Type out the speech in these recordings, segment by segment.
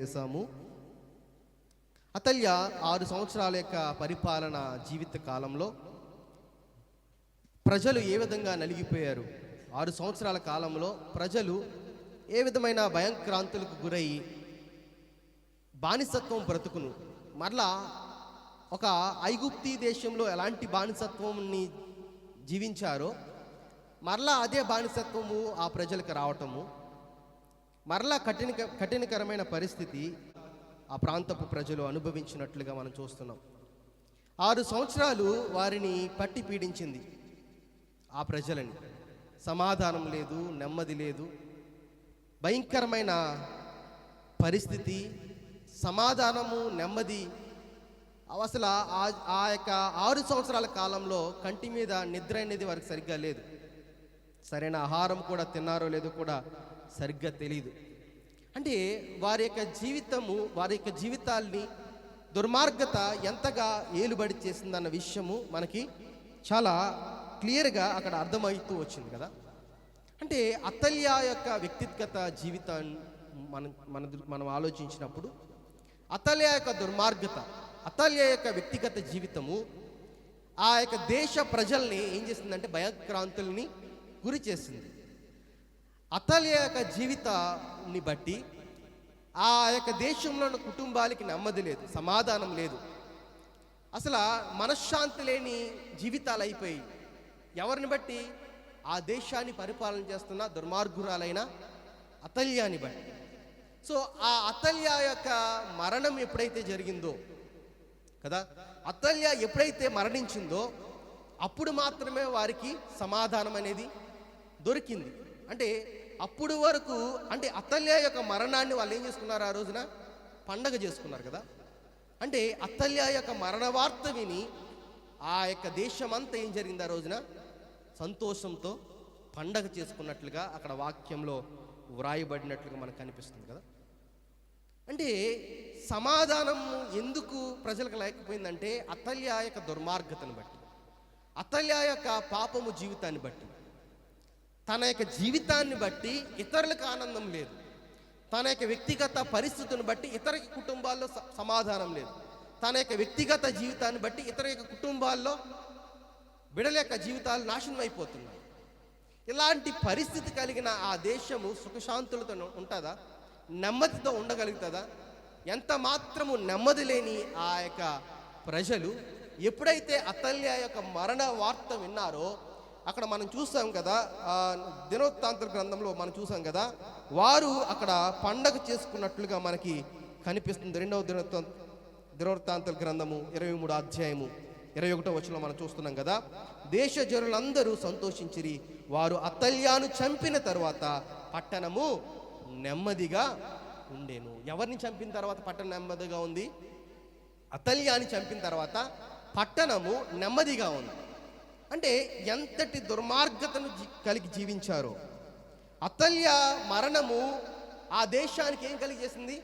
చేశాము. అతల్య ఆరు సంవత్సరాల యొక్క పరిపాలన జీవిత కాలంలో ప్రజలు ఏ విధంగా నలిగిపోయారు? ఆరు సంవత్సరాల కాలంలో ప్రజలు ఏ విధమైన భయంక్రాంతులకు గురయ్యి బానిసత్వం బ్రతుకును? మరలా ఒక ఐగుప్తి దేశంలో ఎలాంటి బానిసత్వంని జీవించారో మరలా అదే బానిసత్వము ఆ ప్రజలకు రావటము. మరలా కఠిన కఠినకరమైన పరిస్థితి ఆ ప్రాంతపు ప్రజలు అనుభవించినట్లుగా మనం చూస్తున్నాం. ఆరు సంవత్సరాలు వారిని పట్టి పీడించింది ఆ ప్రజలని. సమాధానం లేదు నెమ్మది లేదు. భయంకరమైన పరిస్థితి సమాధానము నెమ్మది. అసలు ఆ- ఆ యొక్క ఆరు సంవత్సరాల కాలంలో కంటి మీద నిద్ర అనేది వారికి సరిగ్గా లేదు. సరైన ఆహారం కూడా తిన్నారో లేదో కూడా సరిగ్గా తెలియదు అంటే వారి యొక్క జీవితము వారి యొక్క జీవితాల్ని దుర్మార్గత ఎంతగా ఏలుబడి చేసిందన్న విషయము మనకి చాలా క్లియర్గా అక్కడ అర్థమవుతూ వచ్చింది కదా. అంటే అతల్య యొక్క వ్యక్తిగత జీవితాన్ని మనం మన మనం ఆలోచించినప్పుడు అతల్య యొక్క దుర్మార్గత అతల్య యొక్క వ్యక్తిగత జీవితము ఆ యొక్క దేశ ప్రజల్ని ఏం చేసిందంటే భయక్రాంతుల్ని గురి చేసింది అతలి యొక్క జీవితాన్ని బట్టి ఆ యొక్క దేశంలో ఉన్న కుటుంబాలకి నెమ్మది లేదు సమాధానం లేదు. అసలు మనశ్శాంతి లేని జీవితాలు అయిపోయి ఎవరిని బట్టి? ఆ దేశాన్ని పరిపాలన చేస్తున్న దుర్మార్గురాలైన అతల్యాని బట్టి. సో ఆ అతల్య యొక్క మరణం ఎప్పుడైతే జరిగిందో కదా అతల్య ఎప్పుడైతే మరణించిందో అప్పుడు మాత్రమే వారికి సమాధానం అనేది దొరికింది. అంటే అప్పుడు వరకు అంటే అతల్య యొక్క మరణాన్ని వాళ్ళు ఏం చేసుకున్నారు ఆ రోజున? పండగ చేసుకున్నారు కదా. అంటే అత్తల్య యొక్క మరణ వార్త విని ఆ యొక్క దేశమంతా ఏం జరిగింది ఆ రోజున? సంతోషంతో పండగ చేసుకున్నట్లుగా అక్కడ వాక్యంలో వ్రాయబడినట్లుగా మనకు కనిపిస్తుంది కదా. అంటే సమాధానం ఎందుకు ప్రజలకు లేకపోయిందంటే అతల్య యొక్క దుర్మార్గతను బట్టి అతల్య యొక్క పాపము జీవితాన్ని బట్టి. తన యొక్క జీవితాన్ని బట్టి ఇతరులకు ఆనందం లేదు. తన యొక్క వ్యక్తిగత పరిస్థితిని బట్టి ఇతర కుటుంబాల్లో స- సమాధానం లేదు. తన యొక్క వ్యక్తిగత జీవితాన్ని బట్టి ఇతర యొక్క కుటుంబాల్లో బిడల యొక్క జీవితాలు నాశనం అయిపోతున్నాయి. ఇలాంటి పరిస్థితి కలిగిన ఆ దేశము సుఖశాంతులతో ఉంటుందా? నెమ్మదితో ఉండగలుగుతుందా? ఎంత మాత్రము నెమ్మది లేని ఆ యొక్క ప్రజలు ఎప్పుడైతే అతల్య యొక్క మరణ వార్త విన్నారో అక్కడ మనం చూసాం కదా ఆ దినోత్తాంతర గ్రంథంలో మనం చూసాం కదా వారు అక్కడ పండగ చేసుకున్నట్లుగా మనకి కనిపిస్తుంది. రెండవ దినోత్త దినవృత్తాంతల గ్రంథము ఇరవై మూడు అధ్యాయము ఇరవై ఒకటో వచ్చిన మనం చూస్తున్నాం కదా దేశ జనులందరూ సంతోషించిరి వారు అతల్యాను చంపిన తర్వాత పట్టణము నెమ్మదిగా ఉండేను. ఎవరిని చంపిన తర్వాత పట్టణం నెమ్మదిగా ఉంది? అతల్యాన్ని చంపిన తర్వాత పట్టణము నెమ్మదిగా ఉంది. అంటే ఎంతటి దుర్మార్గతను కలిగి జీవించారో. అతల్య మరణము ఆ దేశానికి ఏం కలిగేసింది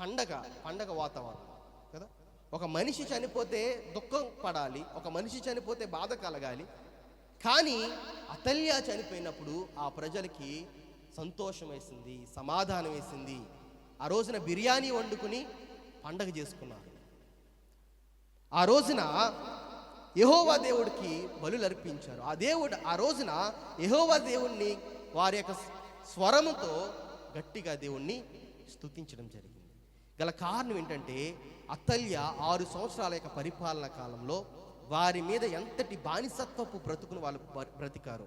పండగ పండగ వాతావరణం కదా? ఒక మనిషి చనిపోతే దుఃఖం పడాలి ఒక మనిషి చనిపోతే బాధ కలగాలి. కానీ అతల్య చనిపోయినప్పుడు ఆ ప్రజలకి సంతోషం వేసింది సమాధానం వేసింది. ఆ రోజున బిర్యానీ వండుకుని పండగ చేసుకున్నారు. ఆ రోజున యహోవా దేవుడికి బలులు అర్పించారు ఆ దేవుడు ఆ రోజున యహోవా దేవుణ్ణి వారి యొక్క స్వరముతో గట్టిగా దేవుణ్ణి స్తుతించడం జరిగింది. గల కారణం ఏంటంటే అతల్య ఆరు సంవత్సరాల యొక్క పరిపాలన కాలంలో వారి మీద ఎంతటి బానిసత్వపు బ్రతుకును వాళ్ళు బ్రతికారు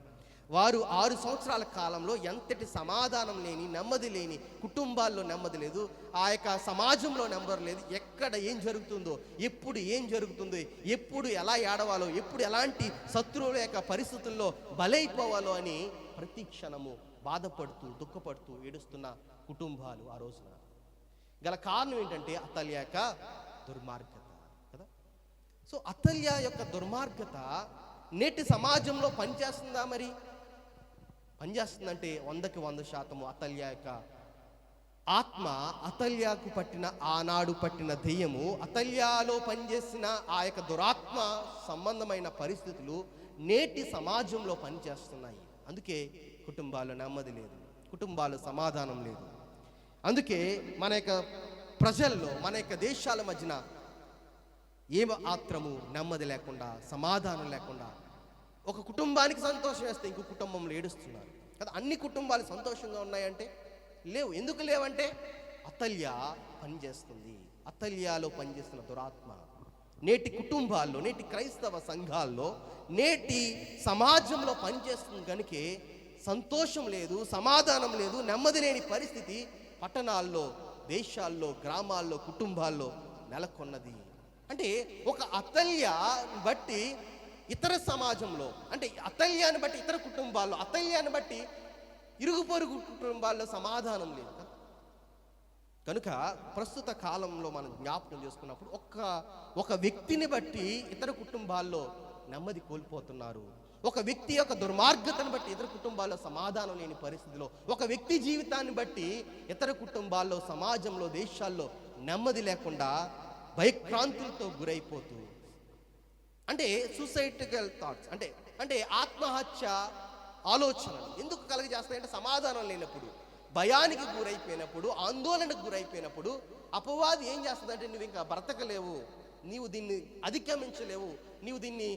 వారు ఆరు సంవత్సరాల కాలంలో ఎంతటి సమాధానం లేని నెమ్మది లేని కుటుంబాల్లో నెమ్మది లేదు ఆ యొక్క సమాజంలో నెంబర్ లేదు ఎక్కడ ఏం జరుగుతుందో ఎప్పుడు ఏం జరుగుతుందో ఎప్పుడు ఎలా ఏడవాలో ఎప్పుడు ఎలాంటి శత్రువుల యొక్క పరిస్థితుల్లో బలైపోవాలో అని ప్రతి క్షణము బాధపడుతూ దుఃఖపడుతూ ఏడుస్తున్న కుటుంబాలు ఆ రోజున. గల కారణం ఏంటంటే అతల్య యొక్క దుర్మార్గత కదా? సో అతల్య యొక్క దుర్మార్గత నేటి సమాజంలో పనిచేస్తుందా మరి? పనిచేస్తుందంటే వందకి వంద శాతము అతల్య యొక్క ఆత్మ అతల్యాకు పట్టిన ఆనాడు పట్టిన దెయ్యము అతల్యాలో పనిచేసిన ఆ యొక్క దురాత్మ సంబంధమైన పరిస్థితులు నేటి సమాజంలో పనిచేస్తున్నాయి. అందుకే కుటుంబాల్లో నెమ్మది లేదు కుటుంబాలు సమాధానం లేదు. అందుకే మన యొక్క ప్రజల్లో మన యొక్క దేశాల మధ్యన ఏ ఆత్రము నెమ్మది లేకుండా సమాధానం లేకుండా ఒక కుటుంబానికి సంతోషం వేస్తే ఇంకో కుటుంబంలో ఏడుస్తున్నారు. కదా అన్ని కుటుంబాలు సంతోషంగా ఉన్నాయంటే? లేవు. ఎందుకు లేవంటే? అతల్య పనిచేస్తుంది అతల్యాలో పనిచేస్తున్న దురాత్మ. నేటి కుటుంబాల్లో నేటి క్రైస్తవ సంఘాల్లో నేటి సమాజంలో పనిచేస్తుంది కనుకే సంతోషం లేదు సమాధానం లేదు నెమ్మది లేని పరిస్థితి పట్టణాల్లో దేశాల్లో గ్రామాల్లో కుటుంబాల్లో నెలకొన్నది. అంటే ఒక అతల్య బట్టి ఇతర సమాజంలో అంటే అతల్యాన్ని బట్టి ఇతర కుటుంబాల్లో అతల్యాన్ని బట్టి ఇరుగు పొరుగు కుటుంబాల్లో సమాధానం లేదు కనుక ప్రస్తుత కాలంలో మనం జ్ఞాపకం చేసుకున్నప్పుడు ఒక్క ఒక వ్యక్తిని బట్టి ఇతర కుటుంబాల్లో నెమ్మది కోల్పోతున్నారు. ఒక వ్యక్తి యొక్క దుర్మార్గతను బట్టి ఇతర కుటుంబాల్లో సమాధానం లేని పరిస్థితిలో ఒక వ్యక్తి జీవితాన్ని బట్టి ఇతర కుటుంబాల్లో సమాజంలో దేశాల్లో నెమ్మది లేకుండా భయక్రాంతులతో గురైపోతూ అంటే సూసైటికల్ థాట్స్ అంటే అంటే ఆత్మహత్య ఆలోచనలు. ఎందుకు కలగజేస్తాయంటే సమాధానం లేనప్పుడు భయానికి గురైపోయినప్పుడు ఆందోళనకు గురైపోయినప్పుడు అపవాది ఏం చేస్తుందంటే నువ్వు ఇంకా బ్రతకలేవు నీవు దీన్ని అధిగమించలేవు నీవు దీన్ని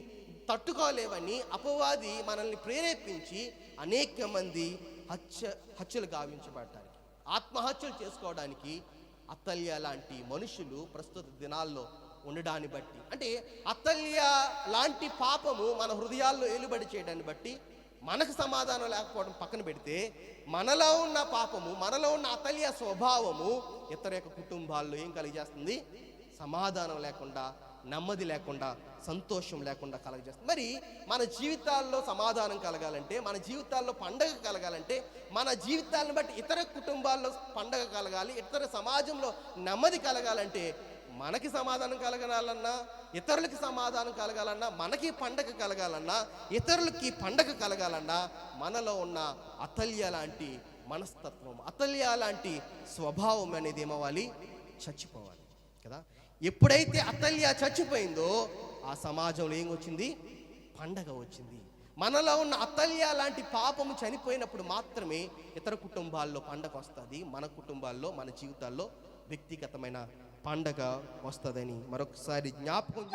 తట్టుకోలేవని అపవాది మనల్ని ప్రేరేపించి అనేక మంది హత్య హత్యలు గావించబడటానికి ఆత్మహత్యలు చేసుకోవడానికి అత్తల్య లాంటి మనుషులు ప్రస్తుత దినాల్లో ఉండడాన్ని బట్టి. అంటే అత్తల్య లాంటి పాపము మన హృదయాల్లో ఏలుబడి చేయడాన్ని బట్టి మనకు సమాధానం లేకపోవడం పక్కన పెడితే మనలో ఉన్న పాపము మనలో ఉన్న అతల్య స్వభావము ఇతర యొక్క కుటుంబాల్లో ఏం కలిగజేస్తుంది? సమాధానం లేకుండా నెమ్మది లేకుండా సంతోషం లేకుండా కలగజేస్తుంది. మరి మన జీవితాల్లో సమాధానం కలగాలంటే మన జీవితాల్లో పండగ కలగాలంటే మన జీవితాలను బట్టి ఇతర కుటుంబాల్లో పండగ కలగాలి ఇతర సమాజంలో నెమ్మది కలగాలంటే మనకి సమాధానం కలగాలన్నా ఇతరులకి సమాధానం కలగాలన్నా మనకి పండగ కలగాలన్నా ఇతరులకి పండగ కలగాలన్నా మనలో ఉన్న అతల్య లాంటి మనస్తత్వం అతల్య లాంటి స్వభావం అనేది ఏమవ్వాలి? చచ్చిపోవాలి కదా? ఎప్పుడైతే అతల్య చచ్చిపోయిందో ఆ సమాజంలో ఏం వచ్చింది? పండగ వచ్చింది. మనలో ఉన్న అతల్య లాంటి పాపము చనిపోయినప్పుడు మాత్రమే ఇతర కుటుంబాల్లో పండగ వస్తుంది. మన కుటుంబాల్లో మన జీవితాల్లో వ్యక్తిగతమైన పండగ వస్తుందని మరొకసారి జ్ఞాపకం